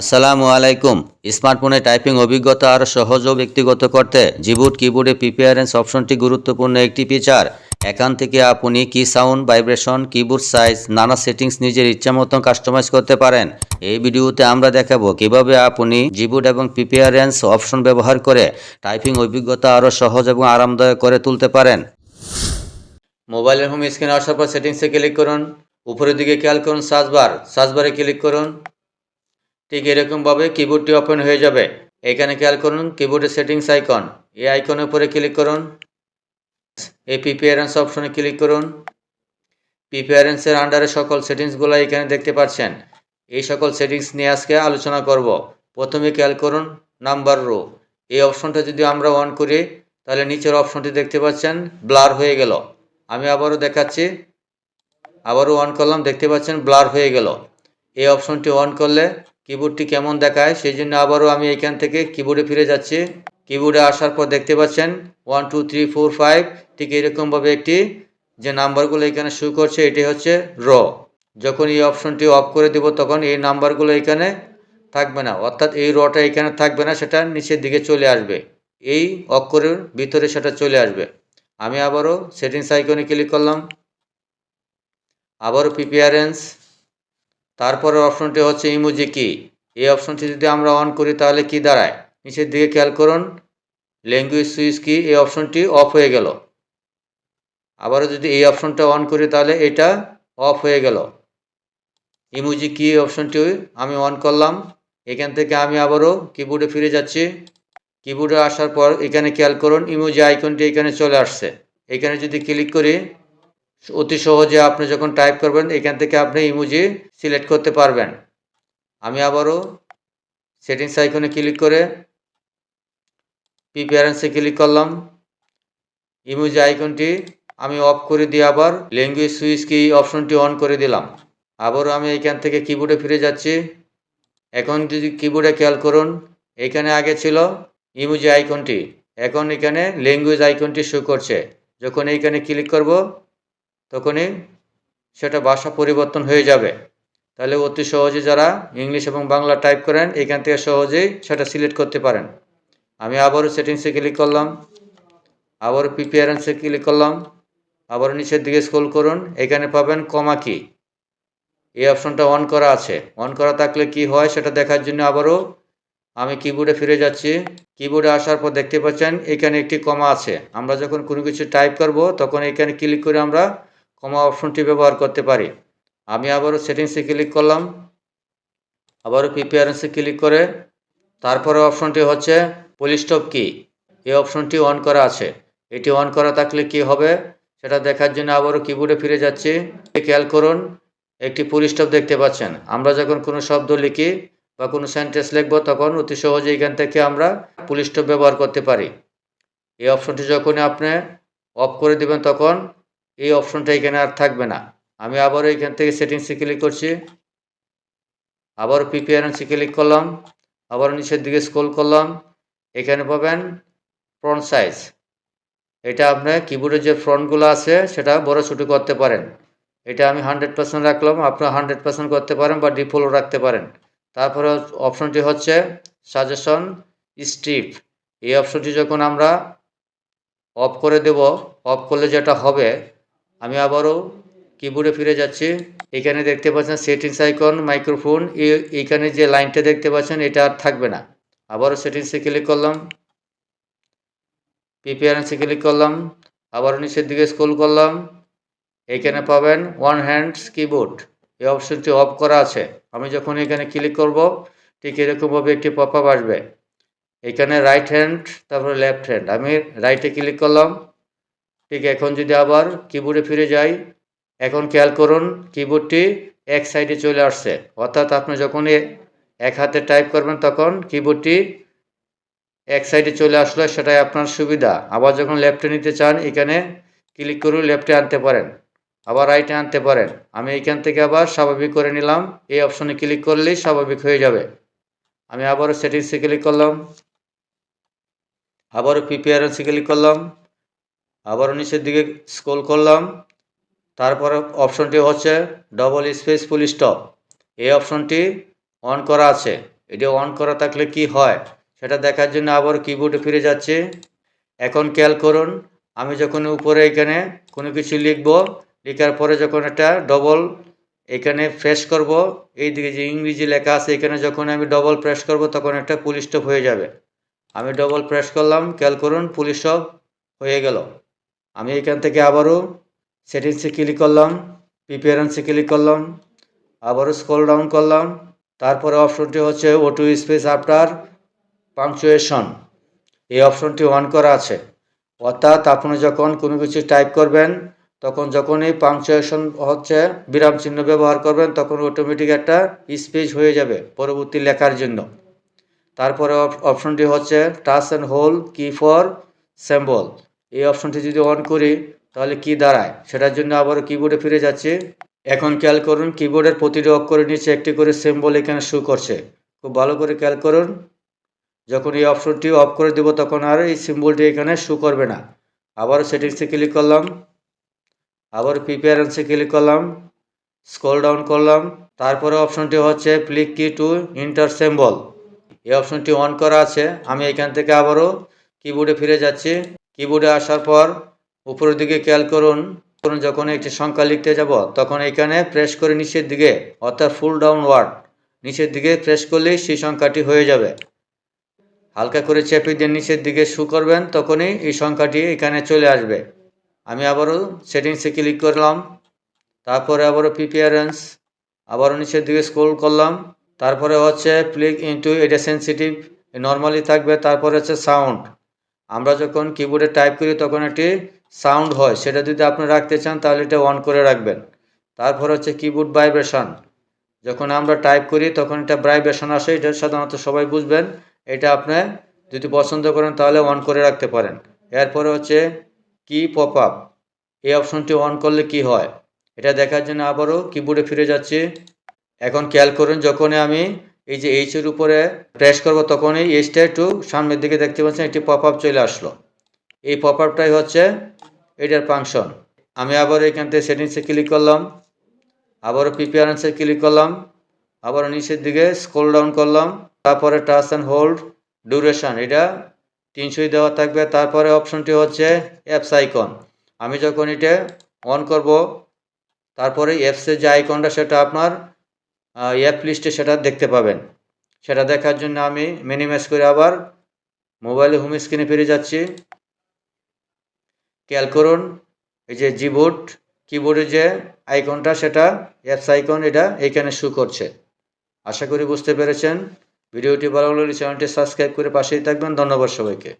আসসালামু আলাইকুম। স্মার্টফোনে টাইপিং অভিজ্ঞতা আরও সহজ ও ব্যক্তিগত করতে জিবুট, কিবোর্ডে প্রিপেয়ারেন্স অপশনটি গুরুত্বপূর্ণ একটি ফিচার। এখান থেকে আপনি কি সাউন্ড, ভাইব্রেশন, কিবোর্ড সাইজ, নানা সেটিংস নিজের ইচ্ছা মতন কাস্টমাইজ করতে পারেন? এই ভিডিওতে আমরা দেখাবো কীভাবে আপনি জিবুট এবং প্রিপেয়ারেন্স অপশন ব্যবহার করে টাইপিং অভিজ্ঞতা আরও সহজ এবং আরামদায়ক করে তুলতে পারেন। মোবাইলের হোম স্ক্রিনে আসার পর সেটিংসে ক্লিক করুন। উপরের দিকে খেয়াল করুন সার্চ বার। সার্চ বারে ক্লিক করুন। ঠিক এরকমভাবে কিবোর্ডটি ওপেন হয়ে যাবে। এখানে খেয়াল করুন কিবোর্ডের সেটিংস আইকন এই আইকনের উপরে ক্লিক করুন। এই প্রিপেয়ারেন্স অপশনে ক্লিক করুন। প্রিপেয়ারেন্সের আন্ডারে সকল সেটিংসগুলো এখানে দেখতে পাচ্ছেন। এই সকল সেটিংস নিয়ে আজকে আলোচনা করব। প্রথমে খেয়াল করুন নাম্বার রো এই অপশনটা যদি আমরা অন করি, তাহলে নিচের অপশনটি দেখতে পাচ্ছেন ব্লার হয়ে গেল। আমি আবারও দেখাচ্ছি। আবারও অন করলাম, দেখতে পাচ্ছেন ব্লার হয়ে গেল। এই অপশনটি অন করলে কিবোর্ডটি কেমন দেখায় সেই জন্য আবারও আমি এখান থেকে কিবোর্ডে ফিরে যাচ্ছি। কিবোর্ডে আসার পর দেখতে পাচ্ছেন one two three four five ঠিক এরকমভাবে একটি যে নাম্বারগুলো এখানে শো করছে, এটি হচ্ছে র যখন এই অপশনটি অফ করে দেব, তখন এই নাম্বারগুলো এখানে থাকবে না। অর্থাৎ এই রটা এখানে থাকবে না, সেটা নিচের দিকে চলে আসবে। এই অক্ষরের ভিতরে সেটা চলে আসবে। আমি আবারও সেটিংস আইকনে ক্লিক করলাম। আবারও প্রিপেয়ারেন্স তারপরের অপশনটি হচ্ছে ইমোজি কি এই অপশনটি যদি আমরা অন করি, তাহলে কি দাঁড়ায়? নিচের দিকে খেয়াল করুন ল্যাঙ্গুয়েজ সুইচ কি এই অপশনটি অফ হয়ে গেল। আবারও যদি এই অপশনটা অন করি, তাহলে এটা অফ হয়ে গেল। ইমোজি কি অপশনটি আমি অন করলাম। এখান থেকে আমি আবারও কিবোর্ডে ফিরে যাচ্ছি। কিবোর্ডে আসার পর এখানে খেয়াল করুন ইমোজি আইকনটি এখানে চলে আসছে। এখানে যদি ক্লিক করি অতি সহজে আপনি যখন টাইপ করবেন, এখান থেকে আপনি ইমোজি সিলেক্ট করতে পারবেন। আমি আবারও সেটিংস আইকনে ক্লিক করে প্রিপেয়ারেন্সে ক্লিক করলাম। ইমোজি আইকনটি আমি অফ করে দিয়ে আবার ল্যাঙ্গুয়েজ সুইচ কি অপশনটি অন করে দিলাম। আবারও আমি এখান থেকে কিবোর্ডে ফিরে যাচ্ছি। এখন যদি কিবোর্ডে খেয়াল করুন, এখানে আগে ছিল ইমোজি আইকনটি এখন এখানে ল্যাঙ্গুয়েজ আইকনটি শো করছে। যখন এইখানে ক্লিক করব তখনই সেটা ভাষা পরিবর্তন হয়ে যাবে। তাহলে অতি সহজে যারা ইংলিশ এবং বাংলা টাইপ করেন, এখান থেকে সহজেই সেটা সিলেক্ট করতে পারেন। আমি আবারও সেটিংসে ক্লিক করলাম, আবারও প্রিপেয়ারেন্সে ক্লিক করলাম, আবারও নিচের দিকে স্ক্রল করুন, এখানে পাবেন কমা কি এই অপশনটা অন করা আছে। অন করা থাকলে কি হয় সেটা দেখার জন্য আবারও আমি কিবোর্ডে ফিরে যাচ্ছি। কিবোর্ডে আসার পর দেখতে পাচ্ছেন এখানে একটি কমা আছে। আমরা যখন কোনো কিছু টাইপ করব, তখন এখানে ক্লিক করে আমরা কমা অপশনটি ব্যবহার করতে পারি। আমি আবারও সেটিংসে ক্লিক করলাম। আবারও প্রিপেয়ারেন্সে ক্লিক করে তারপরে অপশনটি হচ্ছে পলিস্টপ কি। এই অপশনটি অন করা আছে। এটি অন করা থাকলে কি হবে? সেটা দেখার জন্য আবারও কিবোর্ডে ফিরে যাচ্ছি। খেয়াল করুন, একটি পলিস্টপ দেখতে পাচ্ছেন। আমরা যখন কোনো শব্দ লিখি বা কোনো সেন্টেন্স লিখব, তখন অতি সহজে এখান থেকে আমরা পলিস্টপ ব্যবহার করতে পারি। এই অপশনটি যখনই আপনি অফ করে দিবেন, তখন এই অপশনটা এখানে আর থাকবে না। আমি আবারও এখান থেকে সেটিংসে ক্লিক করছি। আবারও প্রিপেয়ারেন্সে ক্লিক করলাম। আবার নিচের দিকে স্ক্রল করলাম। এখানে পাবেন ফ্রন্ট সাইজ এটা আপনার কিবোর্ডের যে ফ্রন্টগুলো আছে, সেটা বড় ছোটো করতে পারেন। এটা আমি হান্ড্রেড পার্সেন্ট রাখলাম। আপনার হান্ড্রেড পার্সেন্ট করতে পারেন বা ডিফল্ট রাখতে পারেন। তারপরে অপশনটি হচ্ছে সাজেশন স্ট্রিপ এই অপশনটি যখন আমরা অফ করে দেব অফ করলে যেটা হবে আমি আবারও কিবোর্ডে ফিরে যাচ্ছি। এখানে দেখতে পাচ্ছেন সেটিংস আইকন মাইক্রোফোন এইখানে যে লাইনটা দেখতে পাচ্ছেন, এটা আর থাকবে না। আবারও সেটিংসে ক্লিক করলাম। প্রিপেয়ারেন্সে ক্লিক করলাম। আবারও নিচের দিকে স্ক্রল করলাম। এখানে পাবেন ওয়ান হ্যান্ডস কিবোর্ড এই অপশনটি অফ করা আছে। আমি যখন এখানে ক্লিক করব, ঠিক এরকমভাবে একটি পপ আপ আসবে। এখানে রাইট হ্যান্ড তারপরে লেফট হ্যান্ড আমি রাইটে ক্লিক করলাম। ঠিক এখন যদি আবার কিবোর্ডে ফিরে যাই, এখন খেয়াল করুন কিবোর্ডটি এক সাইডে চলে আসছে। অর্থাৎ আপনি যখন এক হাতে টাইপ করবেন তখন কিবোর্ডটি এক সাইডে চলে আসলে সেটাই আপনার সুবিধা। আবার যখন লেফটে নিতে চান, এখানে ক্লিক করে লেফটে আনতে পারেন। আবার রাইটে আনতে পারেন। আমি এখান থেকে আবার স্বাভাবিক করে নিলাম। এই অপশনে ক্লিক করলেই স্বাভাবিক হয়ে যাবে। আমি আবারও সেটিংসে ক্লিক করলাম। আবারও প্রিপেয়ারেন্সে ক্লিক করলাম। আবারও নিচের দিকে স্ক্রল করলাম। তারপরে অপশনটি হচ্ছে ডবল স্পেস ফুল স্টপ এই অপশনটি অন করা আছে। এটা অন করা থাকলে কি হয়? সেটা দেখার জন্য আবার কিবোর্ডে ফিরে যাচ্ছে। এখন খেয়াল করুন, আমি যখন উপরে এখানে কোনো কিছু লিখব, লেখার পরে যখন একটা ডবল এখানে প্রেস করব, এই দিকে যে ইংরেজি লেখা আছে, এখানে যখন আমি ডবল প্রেস করব, তখন একটা পুলিশ স্টপ হয়ে যাবে। আমি ডবল প্রেস করলাম, খেয়াল করুন পুলিশ স্টপ হয়ে গেল। আমি এখান থেকে আবারও সেটিংসে ক্লিক করলাম প্রিপেয়ারেন্সে ক্লিক করলাম, আবারও স্ক্রল ডাউন করলাম, তারপরে অপশনটি হচ্ছে ওটু স্পেস আফটার পাংচুয়েশন এই অপশনটি অন করা আছে। অর্থাৎ আপনি যখন কোনো কিছু টাইপ করবেন, তখন যখনই পাংচুয়েশন হচ্ছে, বিরাম চিহ্ন ব্যবহার করবেন, তখন অটোমেটিক একটা স্পেস হয়ে যাবে পরবর্তী লেখার জন্য। তারপরে অপশনটি হচ্ছে touch and hold key for symbol এই অপশনটি যদি অন করি, তাহলে কি দাঁড়ায়? সেটার জন্য আবারও কিবোর্ডে ফিরে যাচ্ছি। এখন খেয়াল করুন কিবোর্ডের প্রতিটি অক্ষরের নিচে একটি করে সিম্বল এখানে শো করছে। খুব ভালো করে খেয়াল করুন। যখন এই অপশনটি অফ করে দেব, তখন আর এই সিম্বলটি এখানে শো করবে না। আবারও সেটিংসে ক্লিক করলাম। আবার প্রিপেয়ারেন্সে ক্লিক করলাম। স্ক্রল ডাউন করলাম। তারপরে অপশনটি হচ্ছে ক্লিক কি টু ইন্টার সিম্বল এই অপশনটি অন করা আছে। আমি এখান থেকে আবারও কিবোর্ডে ফিরে যাচ্ছি। কিবোর্ডে আসার পর উপরের দিকে খেয়াল করুন করুন যখন একটি সংখ্যা লিখতে যাব, তখন এখানে প্রেস করে নিচের দিকে, অর্থাৎ ফুল ডাউন ওয়ার্ড নিচের দিকে প্রেস করলেই সেই সংখ্যাটি হয়ে যাবে। হালকা করে চেপে দিয়ে নিচের দিকে শু করবেন, তখনই এই সংখ্যাটি এখানে চলে আসবে। আমি আবারও সেটিংসে ক্লিক করলাম, তারপরে আবারও প্রিপেয়ারেন্স আবারও নিচের দিকে স্ক্রোল করলাম, তারপরে হচ্ছে ক্লিক ইনটু এটা সেন্সিটিভ নর্মালি থাকবে, তারপরে হচ্ছে সাউন্ড আমরা যখন কিবোর্ডে টাইপ করি, তখন একটি সাউন্ড হয়। সেটা যদি আপনি রাখতে চান, তাহলে এটা অন করে রাখবেন। তারপর হচ্ছে কিবোর্ড ভাইব্রেশন যখন আমরা টাইপ করি, তখন এটা ভাইব্রেশন আসে। এটা সাধারণত সবাই বুঝবেন। এটা আপনি যদি পছন্দ করেন, তাহলে অন করে রাখতে পারেন। এরপরে হচ্ছে কি পপ আপ এই অপশনটি অন করলে কি হয়? এটা দেখার জন্য আবারও কিবোর্ডে ফিরে যাচ্ছি। এখন খেয়াল করুন, যখনই আমি এই যে এইচের উপরে প্রেস করব তখনই এইচটা একটু সামনের দিকে দেখতে পাচ্ছেন, একটি পপ আপ চলে আসলো। এই পপ আপটাই হচ্ছে এটার ফাংশন আমি আবার এখান থেকে সেটিংসে ক্লিক করলাম, আবারও প্রিপেয়ারেন্সে ক্লিক করলাম, আবারও নিচের দিকে স্ক্রল ডাউন করলাম, তারপরে টাচ অ্যান্ড হোল্ড ডিউরেশন এটা তিনশোই দেওয়া থাকবে। তারপরে অপশনটি হচ্ছে অ্যাপস আইকন আমি যখন এটা অন করব, তারপরে অ্যাপসের যে আইকনটা সেটা আপনার অ্যাপ লিস্টে সেটা দেখতে পাবেন। সেটা দেখার জন্য আমি মিনিমাইজ করে আবার মোবাইলে হোম স্ক্রিনে ফিরে যাচ্ছি। খেয়াল করুন, এই যে জিবোর্ড কিবোর্ডে যে আইকনটা সেটা অ্যাপস আইকন এটা এইখানে শু করছে। আশা করি বুঝতে পেরেছেন। ভিডিওটি ভালো লাগলে চ্যানেলটি সাবস্ক্রাইব করে পাশেই থাকবেন। ধন্যবাদ সবাইকে।